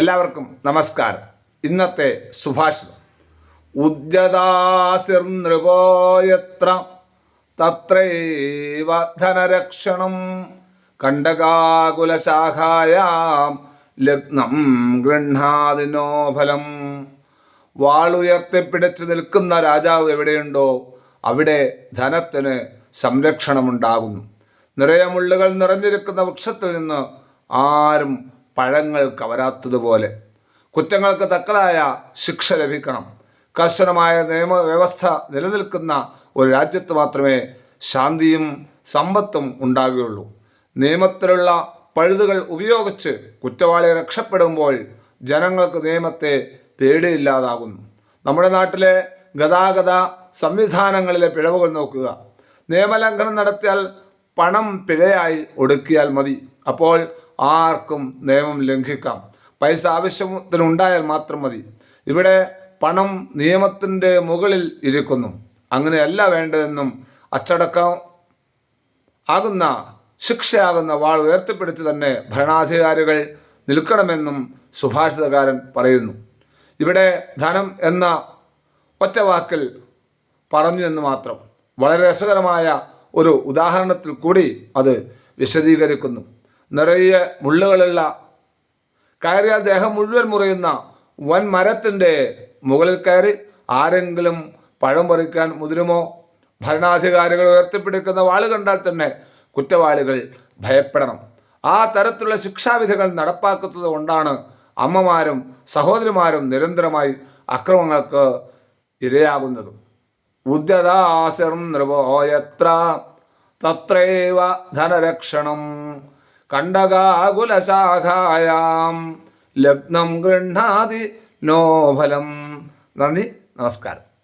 എല്ലാവർക്കും നമസ്കാരം. ഇന്നത്തെ സുഭാഷിതം. ഉദ്യതാസിർനൃപോയത്ര തത്രൈവ ധനരക്ഷണം കണ്ടകാകുലശാഖായാം ലഗ്നം ഗൃഹാതിനോ ഫലം വാളുയർത്തിപ്പിടിച്ചു നിൽക്കുന്ന രാജാവ് എവിടെയുണ്ടോ അവിടെ ധനത്തിന് സംരക്ഷണമുണ്ടാകുന്നു. നിറയെ മുള്ളുകൾ നിറഞ്ഞിരിക്കുന്ന വൃക്ഷത്തിൽ നിന്ന് ആരും പഴങ്ങൾ കവരാത്തതുപോലെ. കുറ്റങ്ങൾക്ക് തക്കതായ ശിക്ഷ ലഭിക്കണം. കർശനമായ നിയമവ്യവസ്ഥ നിലനിൽക്കുന്ന ഒരു രാജ്യത്ത് മാത്രമേ ശാന്തിയും സമ്പത്തും ഉണ്ടാകുകയുള്ളൂ. നിയമത്തിലുള്ള പഴുതുകൾ ഉപയോഗിച്ച് കുറ്റവാളി രക്ഷപ്പെടുമ്പോൾ ജനങ്ങൾക്ക് നിയമത്തെ പേടിയില്ലാതാകുന്നു. നമ്മുടെ നാട്ടിലെ ഗതാഗത സംവിധാനങ്ങളിലെ പിഴവുകൾ നോക്കുക. നിയമലംഘനം നടത്തിയാൽ പണം പിഴയായി ഒടുക്കിയാൽ മതി. അപ്പോൾ ആർക്കും നിയമം ലംഘിക്കാം. പൈസ ആവശ്യത്തിനുണ്ടായാൽ മാത്രം മതി. ഇവിടെ പണം നിയമത്തിന്റെ മുകളിൽ ഇരിക്കുന്നു. അങ്ങനെയല്ല വേണ്ടതെന്നും അച്ചടക്കം ആകുന്ന ശിക്ഷയാകുന്ന വാൾ ഉയർത്തിപ്പിടിച്ച് തന്നെ ഭരണാധികാരികൾ നിൽക്കണമെന്നും സുഭാഷിതകാരൻ പറയുന്നു. ഇവിടെ ധനം എന്ന ഒറ്റവാക്കിൽ പറഞ്ഞു എന്ന് മാത്രം. വളരെ രസകരമായ ഒരു ഉദാഹരണത്തിൽ കൂടി അത് വിശദീകരിക്കുന്നു. നിറയെ മുള്ളുകളുള്ള കയറിയാൽ ദേഹം മുഴുവൻ മുറിയുന്ന വൻ മരത്തിന്റെ മുകളിൽ കയറി ആരെങ്കിലും പഴം പറിക്കാൻ മുതിരുമോ? ഭരണാധികാരികൾ ഉയർത്തിപ്പിടിക്കുന്ന വാൾ കണ്ടാൽ തന്നെ കുറ്റവാളികൾ ഭയപ്പെടണം. ആ തരത്തിലുള്ള ശിക്ഷാവിധികൾ നടപ്പാക്കുന്നത് കൊണ്ടാണ് അമ്മമാരും സഹോദരിമാരും നിരന്തരമായി അക്രമങ്ങൾക്ക് ഇരയാകുന്നത്. ഉദ്യതാസിർ നൃപോയത്ര തത്രൈവ ധനരക്ഷണം. കണ്ടകാകുലശാഖായാം. ലഗ്നം ഗൃഹാതി നോഫലം നന്ദി നമസ്കാരം.